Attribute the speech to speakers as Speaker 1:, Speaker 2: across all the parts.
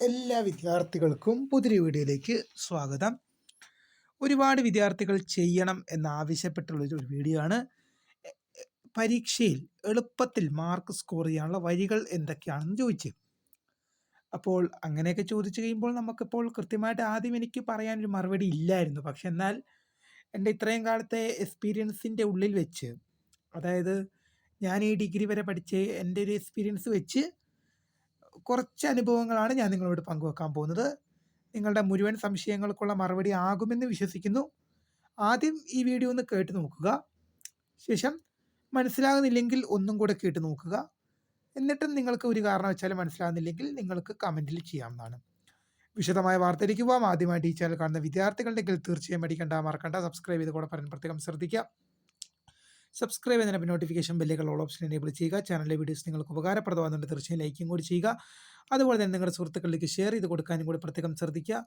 Speaker 1: എല്ലാ വിദ്യാർത്ഥികൾക്കും പുതിയ വീഡിയോയിലേക്ക് സ്വാഗതം. ഒരുപാട് വിദ്യാർത്ഥികൾ ചെയ്യണം എന്നാവശ്യപ്പെട്ടുള്ള ഒരു വീഡിയോ ആണ്. പരീക്ഷയിൽ എളുപ്പത്തിൽ മാർക്ക് സ്കോർ ചെയ്യാനുള്ള വഴികൾ എന്തൊക്കെയാണെന്ന് ചോദിച്ചു. അപ്പോൾ അങ്ങനെയൊക്കെ ചോദിച്ചു കഴിയുമ്പോൾ നമുക്കിപ്പോൾ കൃത്യമായിട്ട് ആദ്യം എനിക്ക് പറയാനൊരു മറുപടി ഇല്ലായിരുന്നു. പക്ഷെ എന്നാൽ എന്റെ ഇത്രയും കാലത്തെ എക്സ്പീരിയൻസിന്റെ ഉള്ളിൽ വെച്ച് അതായത് ഞാൻ ഈ ഡിഗ്രി വരെ പഠിച്ച് എന്റെ ഒരു എക്സ്പീരിയൻസ് വെച്ച് കുറച്ച് അനുഭവങ്ങളാണ് ഞാൻ നിങ്ങളോട് പങ്കുവെക്കാൻ പോകുന്നത്. നിങ്ങളുടെ മുഴുവൻ സംശയങ്ങൾക്കുള്ള മറുപടി ആകുമെന്ന് വിശ്വസിക്കുന്നു. ആദ്യം ഈ വീഡിയോ ഒന്ന് കേട്ട് നോക്കുക. ശേഷം മനസ്സിലാകുന്നില്ലെങ്കിൽ ഒന്നും കൂടെ കേട്ട് നോക്കുക. എന്നിട്ടും നിങ്ങൾക്ക് ഒരു കാരണവശാലും മനസ്സിലാകുന്നില്ലെങ്കിൽ നിങ്ങൾക്ക് കമന്റിൽ ചെയ്യാവുന്നതാണ്. വിശദമായ വാർത്തയിലേക്ക് പോകാം ആദ്യമായിട്ട് ഈ ചാനൽ കാണുന്ന വിദ്യാർത്ഥികളുണ്ടെങ്കിൽ തീർച്ചയായും അടിക്കണ്ട മറക്കണ്ട. സബ്സ്ക്രൈബ് ചെയ്ത് കൂടെ പറയാൻ പ്രത്യേകം ശ്രദ്ധിക്കുക സബ്സ്ക്രൈബ് ചെയ്യുന്ന നോട്ടിഫിക്കേഷൻ ബെല്ലുകൾ ഓൾ ഓപ്ഷൻ എനേബിൾ ചെയ്യുക. ചാനലിലെ വീഡിയോസ് നിങ്ങൾക്ക് ഉപകാരപ്രദമാകുന്നുണ്ട്. തീർച്ചയായും ലൈക്കും കൂടി ചെയ്യുക. അതുപോലെ തന്നെ നിങ്ങളുടെ സുഹൃത്തുക്കളിലേക്ക് ഷെയർ ചെയ്ത് കൊടുക്കാനും കൂടി പ്രത്യേകം ശ്രദ്ധിക്കുക.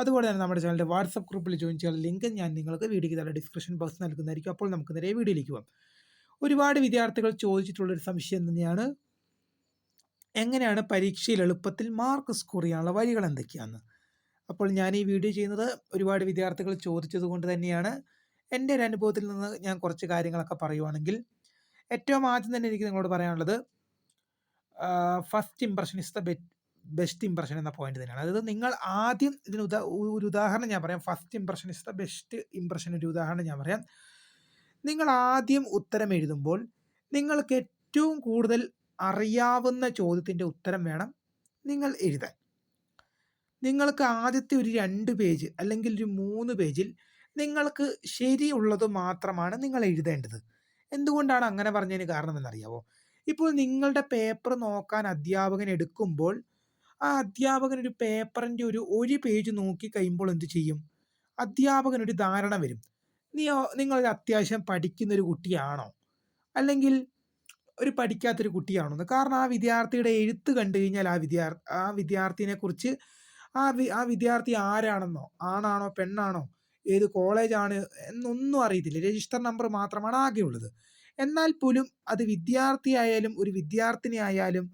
Speaker 1: അതുപോലെ തന്നെ നമ്മുടെ ചാനലിന്റെ വാട്സപ്പ് ഗ്രൂപ്പിൽ ജോയിൻ ചെയ്യാൻ ലിങ്ക് ഞാൻ നിങ്ങൾക്ക് വീഡിയോയ്ക്ക് തന്നെ ഡിസ്ക്രിപ്ഷൻ ബോക്സ് നൽകുന്നതായിരിക്കും. അപ്പോൾ നമുക്ക് നേരെ വീഡിയോയിലേക്ക് പോകാം. ഒരുപാട് വിദ്യാർത്ഥികൾ ചോദിച്ചിട്ടുള്ളൊരു സംശയം തന്നെയാണ്. എങ്ങനെയാണ് പരീക്ഷയിൽ എളുപ്പത്തിൽ മാർക്ക് സ്കോർ ചെയ്യാനുള്ള വഴികൾ എന്തൊക്കെയാണ് അപ്പോൾ ഞാൻ ഈ വീഡിയോ ചെയ്യുന്നത് ഒരുപാട് വിദ്യാർത്ഥികൾ ചോദിച്ചത് കൊണ്ട് തന്നെയാണ്. എന്റെ ഒരു അനുഭവത്തിൽ നിന്ന് ഞാൻ കുറച്ച് കാര്യങ്ങളൊക്കെ പറയുവാണെങ്കിൽ ഏറ്റവും ആദ്യം തന്നെ എനിക്ക് നിങ്ങളോട് പറയാനുള്ളത് first impression is the best impression എന്ന പോയിന്റ് തന്നെയാണ്. അതായത് നിങ്ങൾ ആദ്യം ഇതിന് ഉദാ ഒരു ഉദാഹരണം ഞാൻ പറയാം. First impression is the best impression ഒരു ഉദാഹരണം ഞാൻ പറയാം. നിങ്ങൾ ആദ്യം ഉത്തരം എഴുതുമ്പോൾ നിങ്ങൾക്ക് ഏറ്റവും കൂടുതൽ അറിയാവുന്ന ചോദ്യത്തിന്റെ ഉത്തരം വേണം നിങ്ങൾ എഴുതാൻ. നിങ്ങൾക്ക് ആദ്യത്തെ ഒരു രണ്ട് പേജ് അല്ലെങ്കിൽ ഒരു മൂന്ന് പേജിൽ നിങ്ങൾക്ക് ശരിയുള്ളത് മാത്രമാണ് നിങ്ങൾ എഴുതേണ്ടത്. എന്തുകൊണ്ടാണ് അങ്ങനെ പറഞ്ഞതിന് കാരണം എന്നറിയാവോ ഇപ്പോൾ നിങ്ങളുടെ പേപ്പർ നോക്കാൻ അധ്യാപകൻ എടുക്കുമ്പോൾ ആ അധ്യാപകൻ ഒരു പേപ്പറിന്റെ ഒരു ഒരു പേജ് നോക്കി കഴിയുമ്പോൾ എന്ത് ചെയ്യും? അധ്യാപകൻ ഒരു ധാരണ വരും. നീ നിങ്ങൾ അത്യാവശ്യം പഠിക്കുന്നൊരു കുട്ടിയാണോ? അല്ലെങ്കിൽ ഒരു പഠിക്കാത്തൊരു കുട്ടിയാണോ എന്ന്. കാരണം ആ വിദ്യാർത്ഥിയുടെ എഴുത്ത് കണ്ടു കഴിഞ്ഞാൽ ആ വിദ്യാർത്ഥി ആ വിദ്യാർത്ഥിനെ കുറിച്ച് ആ വി ആ വിദ്യാർത്ഥി ആരാണെന്നോ? ആണാണോ? പെണ്ണാണോ? ഏത് കോളേജാണ് എന്നൊന്നും അറിയത്തില്ല. രജിസ്റ്റർ നമ്പർ മാത്രമാണ് ആകെയുള്ളത്. എന്നാൽ പോലും അത് വിദ്യാർത്ഥിയായാലും ഒരു വിദ്യാർത്ഥിനി ആയാലും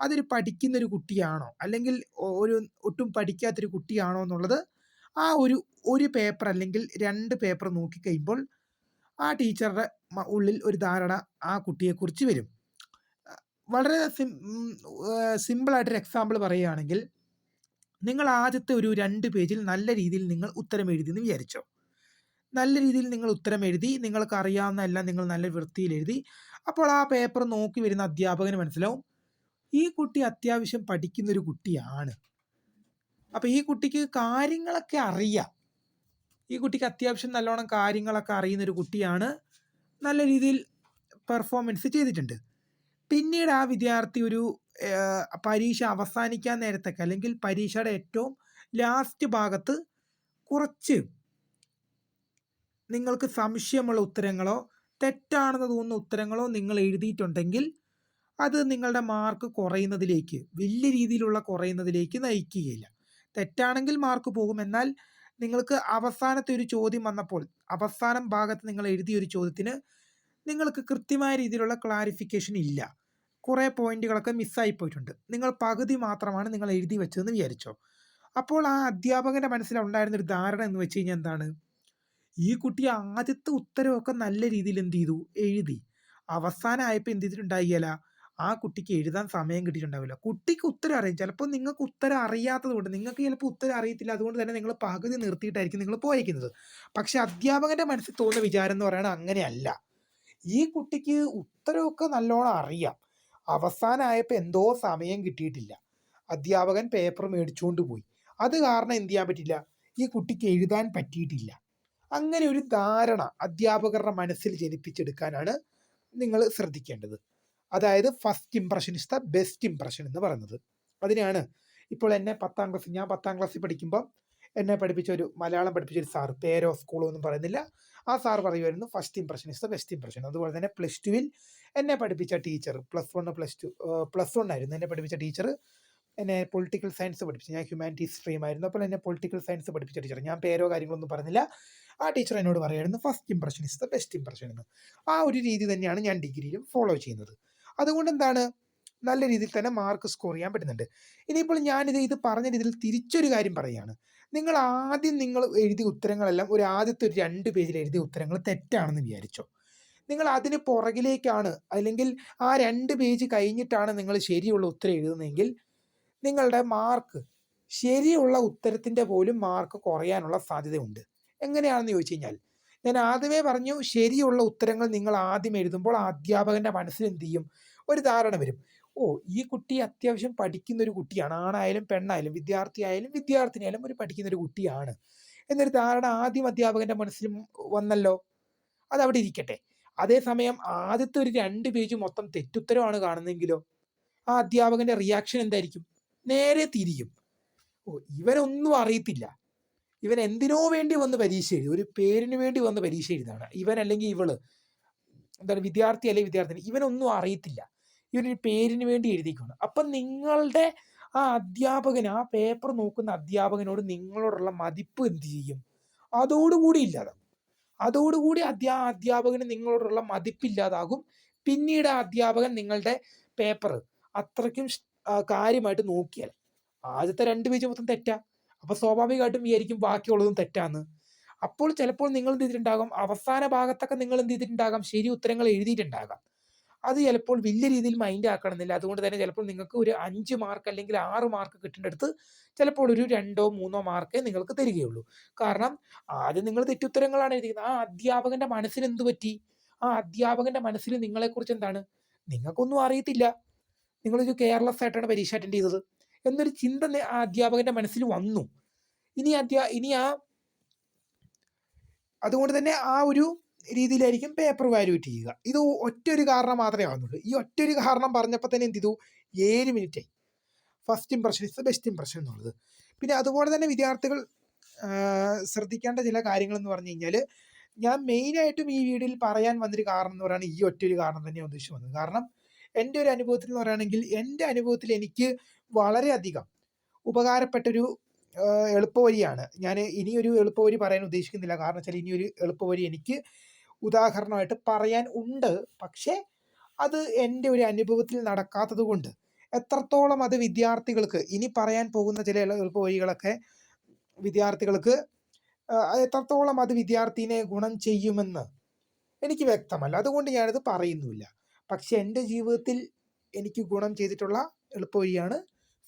Speaker 1: അതൊരു പഠിക്കുന്ന ഒരു കുട്ടിയാണോ? അല്ലെങ്കിൽ ഒരു ഒട്ടും പഠിക്കാത്തൊരു കുട്ടിയാണോ എന്നുള്ളത് ആ ഒരു ഒരു പേപ്പർ അല്ലെങ്കിൽ രണ്ട് പേപ്പർ നോക്കിക്കഴിയുമ്പോൾ ആ ടീച്ചറുടെ ഉള്ളിൽ ഒരു ധാരണ ആ കുട്ടിയെക്കുറിച്ച് വരും. വളരെ സിം സിമ്പിളായിട്ടൊരു എക്സാമ്പിൾ പറയുകയാണെങ്കിൽ നിങ്ങൾ ആദ്യത്തെ ഒരു രണ്ട് പേജിൽ നല്ല രീതിയിൽ നിങ്ങൾ ഉത്തരം എഴുതി എന്ന് വിചാരിച്ചോ. നല്ല രീതിയിൽ നിങ്ങൾ ഉത്തരം എഴുതി നിങ്ങൾക്ക് അറിയാവുന്ന എല്ലാം നിങ്ങൾ നല്ല വൃത്തിയിൽ എഴുതി അപ്പോൾ ആ പേപ്പർ നോക്കി വരുന്ന അധ്യാപകന് മനസ്സിലാവും ഈ കുട്ടി അത്യാവശ്യം പഠിക്കുന്ന ഒരു കുട്ടിയാണ്. അപ്പോൾ ഈ കുട്ടിക്ക് കാര്യങ്ങളൊക്കെ അറിയാം. ഈ കുട്ടിക്ക് അത്യാവശ്യം നല്ലോണം കാര്യങ്ങളൊക്കെ അറിയുന്ന ഒരു കുട്ടിയാണ്. നല്ല രീതിയിൽ പെർഫോമൻസ് ചെയ്തിട്ടുണ്ട്. പിന്നീട് ആ വിദ്യാർത്ഥി ഒരു പരീക്ഷ അവസാനിക്കാൻ നേരത്തൊക്കെ അല്ലെങ്കിൽ പരീക്ഷയുടെ ഏറ്റവും ലാസ്റ്റ് ഭാഗത്ത് കുറച്ച് നിങ്ങൾക്ക് സംശയമുള്ള ഉത്തരങ്ങളോ തെറ്റാണെന്ന് തോന്നുന്ന ഉത്തരങ്ങളോ നിങ്ങൾ എഴുതിയിട്ടുണ്ടെങ്കിൽ അത് നിങ്ങളുടെ മാർക്ക് കുറയുന്നതിലേക്ക് വലിയ രീതിയിലുള്ള കുറയുന്നതിലേക്ക് നയിക്കുകയില്ല. തെറ്റാണെങ്കിൽ മാർക്ക് പോകും. എന്നാൽ നിങ്ങൾക്ക് അവസാനത്തെ ഒരു ചോദ്യം വന്നപ്പോൾ അവസാനം ഭാഗത്ത് നിങ്ങൾ എഴുതിയ ഒരു ചോദ്യത്തിന് നിങ്ങൾക്ക് കൃത്യമായ രീതിയിലുള്ള ക്ലാരിഫിക്കേഷൻ ഇല്ല. കുറേ പോയിന്റുകളൊക്കെ മിസ്സായി പോയിട്ടുണ്ട്. നിങ്ങൾ പകുതി മാത്രമാണ് നിങ്ങൾ എഴുതി വെച്ചതെന്ന് വിചാരിച്ചോ? അപ്പോൾ ആ അധ്യാപകന്റെ മനസ്സിലുണ്ടായിരുന്ന ഒരു ധാരണ എന്ന് വെച്ച് കഴിഞ്ഞാൽ എന്താണ്? ഈ കുട്ടി ആദ്യത്തെ ഉത്തരവൊക്കെ നല്ല രീതിയിൽ എന്ത് ചെയ്തു? എഴുതി. അവസാനമായപ്പോൾ എന്ത് ചെയ്തിട്ടുണ്ടായില്ല ആ കുട്ടിക്ക് എഴുതാൻ സമയം കിട്ടിയിട്ടുണ്ടാവില്ല. കുട്ടിക്ക് ഉത്തരം അറിയാം. ചിലപ്പോൾ നിങ്ങൾക്ക് ഉത്തരം അറിയാത്തത് കൊണ്ട് നിങ്ങൾക്ക് ചിലപ്പോൾ ഉത്തരം അറിയത്തില്ല. അതുകൊണ്ട് തന്നെ നിങ്ങൾ പകുതി നിർത്തിയിട്ടായിരിക്കും നിങ്ങൾ പോയേക്കുന്നത് പക്ഷെ അധ്യാപകന്റെ മനസ്സിൽ തോന്നുന്ന വിചാരം എന്ന് പറയുന്നത് അങ്ങനെയല്ല. ഈ കുട്ടിക്ക് ഉത്തരമൊക്കെ നല്ലോണം അറിയാം. അവസാനമായപ്പോൾ എന്തോ സമയം കിട്ടിയിട്ടില്ല. അധ്യാപകൻ പേപ്പർ മേടിച്ചുകൊണ്ട് പോയി. അത് കാരണം എന്ത് ചെയ്യാൻ പറ്റില്ല? ഈ കുട്ടിക്ക് എഴുതാൻ പറ്റിയിട്ടില്ല. അങ്ങനെ ഒരു ധാരണ അധ്യാപകരുടെ മനസ്സിൽ ജനിപ്പിച്ചെടുക്കാനാണ് നിങ്ങൾ ശ്രദ്ധിക്കേണ്ടത്. അതായത് first impression is the best impression എന്ന് പറയുന്നത്. അതിനാണ് ഇപ്പോൾ എന്നെ പത്താം ക്ലാസ് ഞാൻ പത്താം ക്ലാസ്സിൽ പഠിക്കുമ്പോൾ എന്നെ പഠിപ്പിച്ച ഒരു മലയാളം പഠിപ്പിച്ച ഒരു സാർ പേരോ സ്കൂളോ ഒന്നും പറയുന്നില്ല. ആ സാർ പറയുമായിരുന്നു first impression is the best impression അതുപോലെ തന്നെ പ്ലസ് ടുവിൽ എന്നെ പഠിപ്പിച്ച teacher plus one plus two plus one ആയിരുന്നു. എന്നെ പഠിപ്പിച്ച ടീച്ചർ എന്നെ പൊളിറ്റിക്കൽ സയൻസ് പഠിപ്പിച്ചു. ഞാൻ ഹ്യൂമാനിറ്റീസ് സ്ട്രീം ആയിരുന്നു. അപ്പോൾ എന്നെ പൊളിറ്റിക്കൽ സയൻസ് പഠിപ്പിച്ച ടീച്ചർ ഞാൻ പേരോ കാര്യങ്ങളൊന്നും പറഞ്ഞില്ല. ആ ടീച്ചർ എന്നോട് പറയായിരുന്നു first impression is the best impression എന്ന്. ആ ഒരു രീതി തന്നെയാണ് ഞാൻ ഡിഗ്രിയിലും ഫോളോ ചെയ്യുന്നത്. അതുകൊണ്ട് എന്താണ്? നല്ല രീതിയിൽ തന്നെ മാർക്ക് സ്കോർ ചെയ്യാൻ പറ്റുന്നുണ്ട്. ഇനിയിപ്പോൾ ഞാനിത് ഇത് പറഞ്ഞ രീതിയിൽ തിരിച്ചൊരു കാര്യം പറയുകയാണ്. നിങ്ങൾ ആദ്യം നിങ്ങൾ എഴുതിയ ഉത്തരങ്ങളെല്ലാം ഒരു ആദ്യത്തെ ഒരു രണ്ട് പേജിൽ എഴുതിയ ഉത്തരങ്ങൾ തെറ്റാണെന്ന് വിചാരിച്ചോ. നിങ്ങൾ അതിന് പുറകിലേക്കാണ്. അല്ലെങ്കിൽ ആ രണ്ട് പേജ് കഴിഞ്ഞിട്ടാണ് നിങ്ങൾ ശരിയുള്ള ഉത്തരം എഴുതുന്നതെങ്കിൽ നിങ്ങളുടെ മാർക്ക് ശരിയുള്ള ഉത്തരത്തിന്റെ പോലും മാർക്ക് കുറയാനുള്ള സാധ്യതയുണ്ട്. എങ്ങനെയാണെന്ന് ചോദിച്ചു കഴിഞ്ഞാൽ ഞാൻ ആദ്യമേ പറഞ്ഞു ശരിയുള്ള ഉത്തരങ്ങൾ നിങ്ങൾ ആദ്യം എഴുതുമ്പോൾ അധ്യാപകന്റെ മനസ്സിൽ എന്ത് ചെയ്യും? ഒരു ധാരണ വരും. ഓ ഈ കുട്ടി അത്യാവശ്യം പഠിക്കുന്ന ഒരു കുട്ടിയാണ്. ആണായാലും പെണ്ണായാലും വിദ്യാർത്ഥിയായാലും വിദ്യാർത്ഥിനിയായാലും ഒരു പഠിക്കുന്ന ഒരു കുട്ടിയാണ്. എന്നൊരു ധാരണ ആദ്യം അധ്യാപകന്റെ മനസ്സിൽ വന്നല്ലോ. അത് അവിടെ ഇരിക്കട്ടെ. അതേസമയം ആദ്യത്തെ ഒരു രണ്ട് പേജ് മൊത്തം തെറ്റുത്തരമാണ് കാണുന്നതെങ്കിലോ ആ അധ്യാപകന്റെ റിയാക്ഷൻ എന്തായിരിക്കും? നേരെ തിരിയും. ഓ ഇവനൊന്നും അറിയത്തില്ല. ഇവൻ എന്തിനോ വേണ്ടി വന്ന് പരീക്ഷ എഴുതി ഒരു പേരിന് വേണ്ടി വന്ന് പരീക്ഷ എഴുതാണ് ഇവൻ അല്ലെങ്കിൽ ഇവൾ എന്താണ് വിദ്യാർത്ഥി അല്ലെങ്കിൽ വിദ്യാർത്ഥിനി ഇവനൊന്നും അറിയത്തില്ല. ഇവനൊരു പേരിന് വേണ്ടി എഴുതിക്കാണ്. അപ്പം നിങ്ങളുടെ ആ അധ്യാപകൻ ആ പേപ്പർ നോക്കുന്ന അധ്യാപകനോട് നിങ്ങളോടുള്ള മതിപ്പ് എന്ത് ചെയ്യും? അതോടുകൂടി ഇല്ലാതാകും അതോടുകൂടി അധ്യാ അധ്യാപകന് നിങ്ങളോടുള്ള മതിപ്പില്ലാതാകും. പിന്നീട് അധ്യാപകൻ നിങ്ങളുടെ പേപ്പർ അത്രയ്ക്കും കാര്യമായിട്ട് നോക്കിയാൽ. ആദ്യത്തെ രണ്ട് പേജ് മൊത്തം തെറ്റാ. അപ്പൊ സ്വാഭാവികമായിട്ടും വിചാരിക്കും ബാക്കിയുള്ളതും തെറ്റാന്ന്. അപ്പോൾ ചിലപ്പോൾ നിങ്ങൾ എന്ത് ചെയ്തിട്ടുണ്ടാകാം? അവസാന ഭാഗത്തൊക്കെ നിങ്ങൾ എന്ത് ചെയ്തിട്ടുണ്ടാകാം? ശരി ഉത്തരങ്ങൾ എഴുതിയിട്ടുണ്ടാകാം. അത് ചിലപ്പോൾ വലിയ രീതിയിൽ മൈൻഡ് ആക്കണമെന്നില്ല. അതുകൊണ്ട് തന്നെ ചിലപ്പോൾ നിങ്ങൾക്ക് ഒരു അഞ്ച് മാർക്ക് അല്ലെങ്കിൽ ആറ് മാർക്ക് കിട്ടേണ്ടടുത്ത് ചിലപ്പോൾ ഒരു രണ്ടോ മൂന്നോ മാർക്കേ നിങ്ങൾക്ക് തരികയുള്ളൂ. കാരണം ആദ്യം നിങ്ങൾ തെറ്റുത്തരങ്ങളാണ് എഴുതിയത് ആ അധ്യാപകന്റെ മനസ്സിന് എന്ത് പറ്റി? ആ അധ്യാപകന്റെ മനസ്സിൽ നിങ്ങളെക്കുറിച്ച് എന്താണ്? നിങ്ങൾക്കൊന്നും അറിയത്തില്ല. നിങ്ങളൊരു കെയർലെസ് ആയിട്ടാണ് പരീക്ഷ അറ്റൻഡ് ചെയ്തത്. എന്നൊരു ചിന്ത ആ അധ്യാപകന്റെ മനസ്സിൽ വന്നു. ഇനി അധ്യാ ഇനി ആ അതുകൊണ്ട് തന്നെ ആ ഒരു രീതിയിലായിരിക്കും പേപ്പർ വാല്യൂറ്റ് ചെയ്യുക. ഇത് ഒറ്റ ഒരു കാരണം മാത്രമേ ആവുന്നുള്ളൂ. ഈ ഒറ്റ ഒരു കാരണം പറഞ്ഞപ്പോൾ തന്നെ എന്ത് ചെയ്തു? ഏഴ് മിനിറ്റ് ആയി. First impression is best impression എന്നുള്ളത്. പിന്നെ അതുപോലെ തന്നെ വിദ്യാർത്ഥികൾ ശ്രദ്ധിക്കേണ്ട ചില കാര്യങ്ങൾ എന്ന് പറഞ്ഞു കഴിഞ്ഞാൽ ഞാൻ മെയിനായിട്ടും ഈ വീഡിയോയിൽ പറയാൻ വന്നൊരു കാരണം എന്ന് പറയുന്നത് ഈ ഒറ്റ ഒരു കാരണം തന്നെയാണ് ഉദ്ദേശിച്ചു വന്നത്. കാരണം എന്റെ ഒരു അനുഭവത്തിൽ എന്ന് പറയുകയാണെങ്കിൽ എന്റെ അനുഭവത്തിൽ എനിക്ക് വളരെയധികം ഉപകാരപ്പെട്ടൊരു എളുപ്പവരിയാണ്. ഞാൻ ഇനിയൊരു എളുപ്പവഴി പറയാൻ ഉദ്ദേശിക്കുന്നില്ല. കാരണം വെച്ചാൽ ഇനിയൊരു എളുപ്പവഴി എനിക്ക് ഉദാഹരണമായിട്ട് പറയാൻ ഉണ്ട്. പക്ഷേ അത് എന്റെ ഒരു അനുഭവത്തിൽ നടക്കാത്തത് കൊണ്ട്. എത്രത്തോളം അത് വിദ്യാർത്ഥികൾക്ക് ഇനി പറയാൻ പോകുന്ന ചില എളുപ്പ വഴികളൊക്കെ വിദ്യാർത്ഥികൾക്ക് എത്രത്തോളം അത് വിദ്യാർത്ഥിനെ ഗുണം ചെയ്യുമെന്ന് എനിക്ക് വ്യക്തമല്ല. അതുകൊണ്ട് ഞാനത് പറയുന്നുമില്ല. പക്ഷെ എന്റെ ജീവിതത്തിൽ എനിക്ക് ഗുണം ചെയ്തിട്ടുള്ള എളുപ്പവഴിയാണ്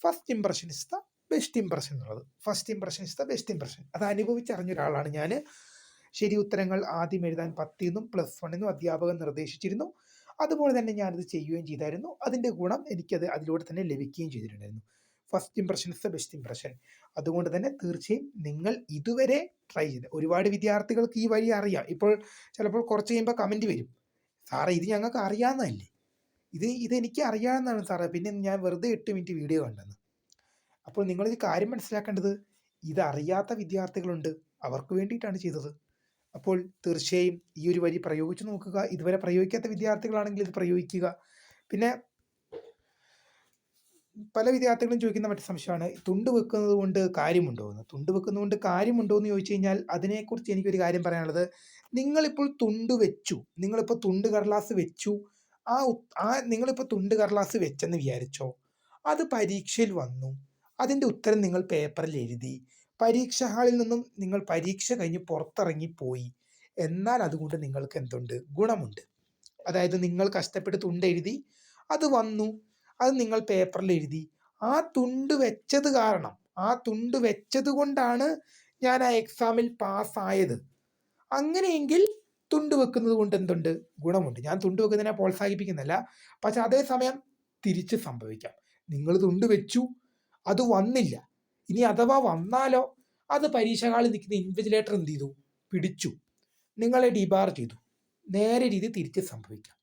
Speaker 1: first impression is the best impression എന്നുള്ളത്. First impression is the best impression അത് അനുഭവിച്ചറിഞ്ഞ ഒരാളാണ് ഞാൻ ശരി ഉത്തരങ്ങൾ ആദ്യം എഴുതാൻ പത്തിൽ നിന്നും പ്ലസ് വണ്ണിൽ അധ്യാപകൻ നിർദ്ദേശിച്ചിരുന്നു. അതുപോലെ തന്നെ ഞാനത് ചെയ്യുകയും ചെയ്തായിരുന്നു. അതിന്റെ ഗുണം എനിക്കത് അതിലൂടെ തന്നെ ലഭിക്കുകയും ചെയ്തിട്ടുണ്ടായിരുന്നു. First impression is the best impression അതുകൊണ്ട് തന്നെ തീർച്ചയായും നിങ്ങൾ ഇതുവരെ ട്രൈ ചെയ്ത് ഒരുപാട് വിദ്യാർത്ഥികൾക്ക് ഈ വഴി അറിയാം. ഇപ്പോൾ ചിലപ്പോൾ കുറച്ച് കഴിയുമ്പോൾ കമന്റ് വരും. സാറേ ഇത് ഞങ്ങൾക്ക് അറിയാവുന്നതല്ലേ? ഇത് ഇതെനിക്ക് അറിയാവുന്നതാണ് സാറേ. പിന്നെ ഞാൻ വെറുതെ എട്ട് മിനിറ്റ് വീഡിയോ കണ്ടെന്ന്. അപ്പോൾ നിങ്ങളൊരു കാര്യം മനസ്സിലാക്കേണ്ടത് ഇതറിയാത്ത വിദ്യാർത്ഥികളുണ്ട്. അവർക്ക് വേണ്ടിയിട്ടാണ് ചെയ്തത്. അപ്പോൾ തീർച്ചയായും ഈ ഒരു വരി പ്രയോഗിച്ചു നോക്കുക. ഇതുവരെ പ്രയോഗിക്കാത്ത വിദ്യാർത്ഥികളാണെങ്കിൽ ഇത് പ്രയോഗിക്കുക. പിന്നെ പല വിദ്യാർത്ഥികളും ചോദിക്കുന്ന മറ്റു സംശയമാണ്. തുണ്ട് വെക്കുന്നത് കൊണ്ട് കാര്യമുണ്ടോ? എന്ന്. തുണ്ട് വെക്കുന്നത് കൊണ്ട് കാര്യമുണ്ടോ? എന്ന് ചോദിച്ചു കഴിഞ്ഞാൽ അതിനെക്കുറിച്ച് എനിക്കൊരു കാര്യം പറയാനുള്ളത്. നിങ്ങളിപ്പോൾ തുണ്ട് വെച്ചു. നിങ്ങളിപ്പോൾ തുണ്ട് കടലാസ് വെച്ചു. ആ ആ നിങ്ങളിപ്പോൾ തുണ്ട് കടലാസ് വെച്ചെന്ന് വിചാരിച്ചോ? അത് പരീക്ഷയിൽ വന്നു. അതിന്റെ ഉത്തരം നിങ്ങൾ പേപ്പറിൽ എഴുതി. പരീക്ഷ ഹാളിൽ നിന്നും നിങ്ങൾ പരീക്ഷ കഴിഞ്ഞ് പുറത്തിറങ്ങി പോയി. എന്നാൽ അതുകൊണ്ട് നിങ്ങൾക്ക് എന്തുണ്ട്? ഗുണമുണ്ട്. അതായത് നിങ്ങൾ കഷ്ടപ്പെട്ട് തുണ്ട് എഴുതി അത് വന്നു. അത് നിങ്ങൾ പേപ്പറിൽ എഴുതി. ആ തുണ്ട് വെച്ചത് കാരണം ആ തുണ്ട് വെച്ചത് കൊണ്ടാണ് ഞാൻ ആ എക്സാമിൽ പാസ്സായത്. അങ്ങനെയെങ്കിൽ തുണ്ട് വെക്കുന്നത് കൊണ്ട് എന്തുണ്ട്? ഗുണമുണ്ട്. ഞാൻ തുണ്ട് വെക്കുന്നതിനെ പ്രോത്സാഹിപ്പിക്കുന്നില്ല പക്ഷെ അതേസമയം തിരിച്ച് സംഭവിക്കാം. നിങ്ങൾ തുണ്ട് വെച്ചു അത് വന്നില്ല. ഇനി അഥവാ വന്നാലോ അത് പരീക്ഷ ഹാളിൽ നിൽക്കുന്ന ഇൻവിജിലേറ്റർ എന്ത് ചെയ്തു? പിടിച്ചു. നിങ്ങളെ ഡിബാർ ചെയ്തു. നേരെ രീതി തിരിച്ച് സംഭവിക്കാം.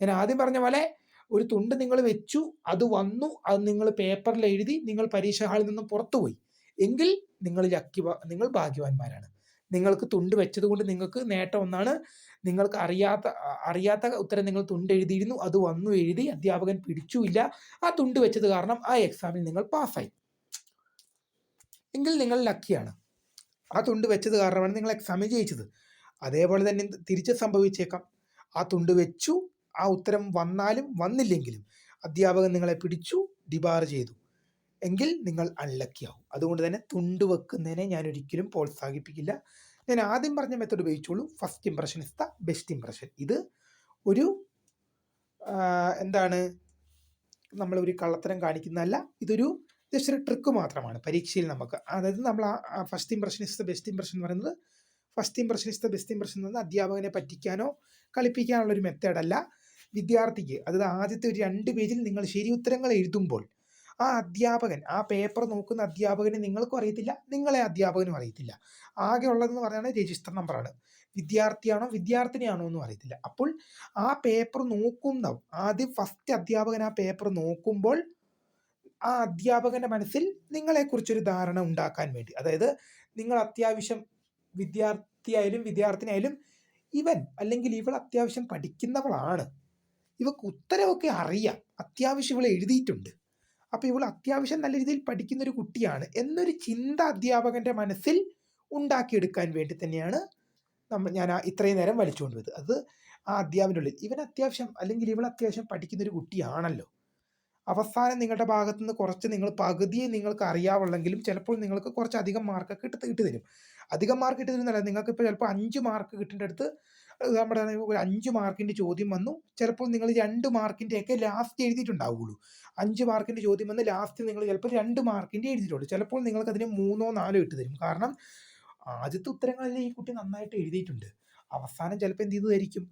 Speaker 1: ഞാൻ ആദ്യം പറഞ്ഞ പോലെ ഒരു തുണ്ട് നിങ്ങൾ വെച്ചു അത് വന്നു അത് നിങ്ങൾ പേപ്പറിൽ എഴുതി നിങ്ങൾ പരീക്ഷ ഹാളിൽ നിന്നും പുറത്തുപോയി എങ്കിൽ നിങ്ങൾ ലക്കി നിങ്ങൾ ഭാഗ്യവാന്മാരാണ്. നിങ്ങൾക്ക് തുണ്ട് വെച്ചത് കൊണ്ട് നിങ്ങൾക്ക് നേട്ടം ഒന്നാണ്. നിങ്ങൾക്ക് അറിയാത്ത അറിയാത്ത ഉത്തരം നിങ്ങൾ തുണ്ട് എഴുതിയിരുന്നു അത് വന്നു എഴുതി അധ്യാപകൻ പിടിച്ചുമില്ല. ആ തുണ്ട് വെച്ചത് കാരണം ആ എക്സാമിൽ നിങ്ങൾ പാസ്സായി എങ്കിൽ നിങ്ങൾ ലക്കിയാണ് ആ തുണ്ട് വെച്ചത് കാരണമാണ് നിങ്ങൾ എക്സാമിൽ ജയിച്ചത്. അതേപോലെ തന്നെ തിരിച്ച് സംഭവിച്ചേക്കാം. ആ തുണ്ട് വെച്ചു ആ ഉത്തരം വന്നാലും വന്നില്ലെങ്കിലും അധ്യാപകൻ നിങ്ങളെ പിടിച്ചു ഡിബാർ ചെയ്തു. എങ്കിൽ നിങ്ങൾ അൺലക്കി ആവും. അതുകൊണ്ട് തന്നെ തുണ്ട് വെക്കുന്നതിനെ ഞാൻ ഒരിക്കലും പ്രോത്സാഹിപ്പിക്കില്ല. ഞാൻ ആദ്യം പറഞ്ഞ method ഉപയോഗിച്ചോളൂ. First impression is the best impression ഇത് ഒരു എന്താണ്? നമ്മളൊരു കള്ളത്തരം കാണിക്കുന്നതല്ല. ഇതൊരു ജസ്റ്റ് ഒരു ട്രിക്ക് മാത്രമാണ് പരീക്ഷയിൽ നമുക്ക്. അതായത് നമ്മൾ ആ first impression is the best impression എന്ന് പറയുന്നത് first impression is the best impression എന്ന് പറയുന്നത് അധ്യാപകനെ പറ്റിക്കാനോ കളിപ്പിക്കാനുള്ള ഒരു മെത്തേഡല്ല വിദ്യാർത്ഥിക്ക് അതായത് ആദ്യത്തെ ഒരു രണ്ട് പേജിൽ നിങ്ങൾ ശരി ഉത്തരങ്ങൾ എഴുതുമ്പോൾ ആ അധ്യാപകൻ ആ പേപ്പർ നോക്കുന്ന അധ്യാപകനെ നിങ്ങൾക്കും അറിയത്തില്ല നിങ്ങളെ അധ്യാപകനും അറിയത്തില്ല. ആകെ ഉള്ളതെന്ന് പറയുന്നത് രജിസ്റ്റർ നമ്പറാണ് വിദ്യാർത്ഥിയാണോ വിദ്യാർത്ഥിനിയാണോ എന്നും അറിയത്തില്ല. അപ്പോൾ ആ പേപ്പർ നോക്കുന്ന ആദ്യം ഫസ്റ്റ് അധ്യാപകൻ ആ പേപ്പർ നോക്കുമ്പോൾ ആ അധ്യാപകന്റെ മനസ്സിൽ നിങ്ങളെക്കുറിച്ചൊരു ധാരണ ഉണ്ടാക്കാൻ വേണ്ടി. അതായത് നിങ്ങൾ അത്യാവശ്യം വിദ്യാർത്ഥിയായാലും വിദ്യാർത്ഥിനിയായാലും ഇവൻ അല്ലെങ്കിൽ ഇവൾ അത്യാവശ്യം പഠിക്കുന്നവളാണ്. ഇവക്ക് ഉത്തരവൊക്കെ അറിയാം. അത്യാവശ്യം ഇവൾ എഴുതിയിട്ടുണ്ട്. അപ്പോൾ ഇവൾ അത്യാവശ്യം നല്ല രീതിയിൽ പഠിക്കുന്ന ഒരു കുട്ടിയാണ് എന്നൊരു ചിന്ത അധ്യാപകന്റെ മനസ്സിൽ ഉണ്ടാക്കിയെടുക്കാൻ വേണ്ടി തന്നെയാണ് നമ്മൾ ഞാൻ ഇത്രയും നേരം വലിച്ചുകൊണ്ടുവരുന്നത് അത് ആ അധ്യാപനുള്ളിൽ ഇവൻ അത്യാവശ്യം അല്ലെങ്കിൽ ഇവൾ അത്യാവശ്യം പഠിക്കുന്ന ഒരു കുട്ടിയാണല്ലോ. അവസാനം നിങ്ങളുടെ ഭാഗത്തു നിന്ന് കുറച്ച് നിങ്ങൾ പകുതിയെ നിങ്ങൾക്ക് അറിയാവുള്ളെങ്കിലും ചിലപ്പോൾ നിങ്ങൾക്ക് കുറച്ച് അധികം മാർക്കൊക്കെ ഇട്ട് ഇട്ട് തരും. അധികം മാർക്ക് ഇട്ട് തരുന്നല്ല നിങ്ങൾക്ക് ഇപ്പോൾ ചിലപ്പോൾ അഞ്ച് മാർക്ക് കിട്ടേണ്ട അടുത്ത് നമ്മുടെ ഒരു അഞ്ച് മാർക്കിന്റെ ചോദ്യം വന്നു. ചിലപ്പോൾ നിങ്ങൾ രണ്ട് മാർക്കിന്റെയൊക്കെ ലാസ്റ്റ് എഴുതിയിട്ടുണ്ടാവുള്ളൂ. അഞ്ച് മാർക്കിന്റെ ചോദ്യം വന്ന് ലാസ്റ്റ് നിങ്ങൾ ചിലപ്പോൾ രണ്ട് മാർക്കിന്റെ എഴുതിയിട്ടുള്ളൂ. ചിലപ്പോൾ നിങ്ങൾക്ക് അതിന് മൂന്നോ നാലോ ഇട്ട് തരും. കാരണം ആദ്യത്തെ ഉത്തരങ്ങളിൽ ഈ കുട്ടി നന്നായിട്ട് എഴുതിയിട്ടുണ്ട്. അവസാനം ചിലപ്പോൾ എന്ത് ചെയ്തതായിരിക്കും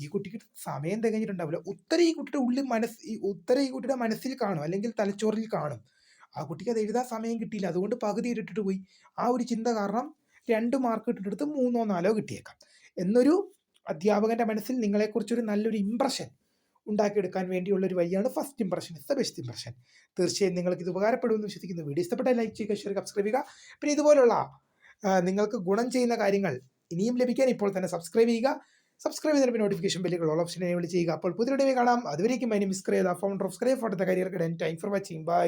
Speaker 1: ഈ കുട്ടിക്ക് സമയം തികഞ്ഞിട്ടുണ്ടാവില്ല. ഉത്തരം ഈ കുട്ടിയുടെ ഉള്ളിൽ മനസ്സ് ഈ ഉത്തരം ഈ കുട്ടിയുടെ മനസ്സിൽ കാണും അല്ലെങ്കിൽ തലച്ചോറിൽ കാണും. ആ കുട്ടിക്ക് അത് എഴുതാൻ സമയം കിട്ടിയില്ല. അതുകൊണ്ട് പകുതി ഇട്ടിട്ട് പോയി. ആ ഒരു ചിന്ത കാരണം രണ്ട് മാർക്ക് ഇട്ടിട്ടെടുത്ത് മൂന്നോ നാലോ കിട്ടിയേക്കാം. എന്നൊരു അധ്യാപകന്റെ മനസ്സിൽ നിങ്ങളെക്കുറിച്ചൊരു നല്ലൊരു ഇമ്പ്രഷൻ ഉണ്ടാക്കിയെടുക്കാൻ വേണ്ടിയുള്ള ഒരു വഴിയാണ് first impression is the best impression തീർച്ചയായും നിങ്ങൾക്ക് ഇത് ഉപകാരപ്പെടുമെന്ന് വിശ്വസിക്കുന്നു. വീഡിയോ ഇഷ്ടപ്പെട്ട ലൈക്ക് ചെയ്യുക ഷെയർ സബ്സ്ക്രൈബ് ചെയ്യുക. പിന്നെ ഇതുപോലുള്ള നിങ്ങൾക്ക് ഗുണം ചെയ്യുന്ന കാര്യങ്ങൾ ഇനിയും ലഭിക്കാൻ ഇപ്പോൾ തന്നെ സബ്സ്ക്രൈബ് ചെയ്യുക. സബ്സ്ക്രൈബ് ചെയ്തിട്ട് നോട്ടിഫിക്കേഷൻ ബെല്ലുകൾ ഓൾ ഓപ്ഷൻ എനേബിൾ ചെയ്യുക. അപ്പോൾ പുതിയ വീഡിയോ കാണാം. അതുവരേക്കും മൈ നെയിം ഇസ് ക്രേദ founder of സ്ക്രേ the career time for watching bye